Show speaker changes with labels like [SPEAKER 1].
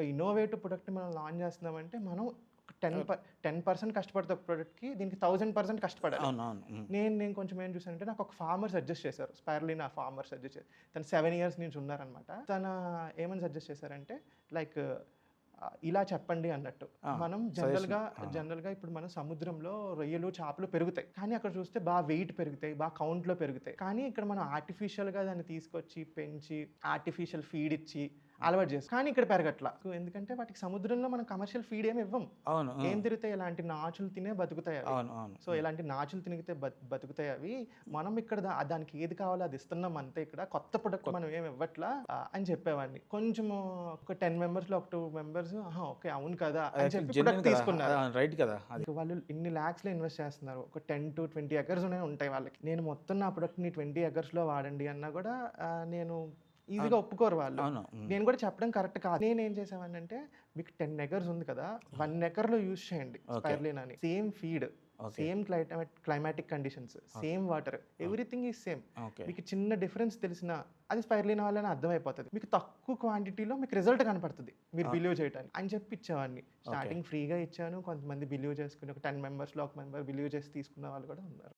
[SPEAKER 1] ఒక innovative product మనం launch చేస్తున్నామంటే మనం టెన్ టెన్ పర్సెంట్ కష్టపడితే ఒక ప్రోడక్ట్కి దీనికి థౌసండ్ పర్సెంట్ కష్టపడాలి. నేను నేను కొంచెం ఏం చూసానంటే నాకు ఒక ఫార్మర్ సజెస్ట్ చేశారు. స్పైర్లిన్ ఆ ఫార్మర్ సజెస్ట్ చేశారు తను సెవెన్ ఇయర్స్ నుంచి ఉన్నారనమాట తన ఏమని సజెస్ట్ చేశారంటే లైక్ ఇలా చెప్పండి అన్నట్టు. మనం జనరల్గా జనరల్గా ఇప్పుడు మన సముద్రంలో రొయ్యలు చేపలు పెరుగుతాయి. కానీ అక్కడ చూస్తే బాగా వెయిట్ పెరుగుతాయి బాగా కౌంట్లో పెరుగుతాయి. కానీ ఇక్కడ మనం ఆర్టిఫిషియల్గా దాన్ని తీసుకొచ్చి పెంచి ఆర్టిఫిషియల్ ఫీడ్ ఇచ్చి అలవాటు చేస్తాం. కానీ ఇక్కడ పెరగట్లా. ఎందుకంటే వాటికి సముద్రంలో మనం కమర్షియల్ ఫీడ్ ఏమి ఇవ్వం.
[SPEAKER 2] అవును
[SPEAKER 1] ఏం తిరుగుతాయి? ఇలాంటి నాచులు తినే బతుకుతాయి అవి.
[SPEAKER 2] అవును అవును.
[SPEAKER 1] సో ఇలాంటి నాచులు తినిగితే బతు- బతుకుతాయి అవి. మనం ఇక్కడ దానికి ఏది కావాలో అది ఇస్తున్నాం అంతే ఇక్కడ. కొత్త ప్రొడక్ట్ మనం ఏమి ఇవ్వట్లా? అని చెప్పేవాడిని. కొంచెం ఒక టెన్ మెంబర్స్లో ఒక టూ మెంబర్స్ ఓకే అవును కదా తీసుకున్నారు.
[SPEAKER 2] రైట్ కదా
[SPEAKER 1] వాళ్ళు ఇన్ని ల్యాక్స్లో ఇన్వెస్ట్ చేస్తున్నారు. ఒక టెన్ టు ట్వంటీ ఎకర్స్ ఉంటాయి వాళ్ళకి. నేను మొత్తం నా ప్రొడక్ట్ని ట్వంటీ ఎకర్స్లో వాడండి అన్నా కూడా నేను ఈజీగా ఒప్పుకోరు వాళ్ళు. నేను కూడా చెప్పడం కరెక్ట్ కాదు. నేను ఏం చేసామని అంటే మీకు టెన్ ఎకర్స్ ఉంది కదా వన్ ఎకర్లో యూజ్ చేయండి స్పైర్లిన్ అని same feed same climate climatic conditions same water everything is same మీకు చిన్న డిఫరెన్స్ తెలిసిన అది స్పైర్లిన్ వాళ్ళని అర్థమైపోతుంది. మీకు తక్కువ క్వాంటిటీలో మీకు రిజల్ట్ కనపడుతుంది. మీరు బిలీవ్ చేయడానికి అని చెప్పి ఇచ్చేవాడిని స్టార్టింగ్ ఫ్రీగా ఇచ్చాను. కొంతమంది బిలీవ్ చేసుకుని ఒక టెన్ మెంబర్స్లో ఒక మెంబర్ బిలీవ్ చేసి తీసుకున్న వాళ్ళు కూడా ఉన్నారు.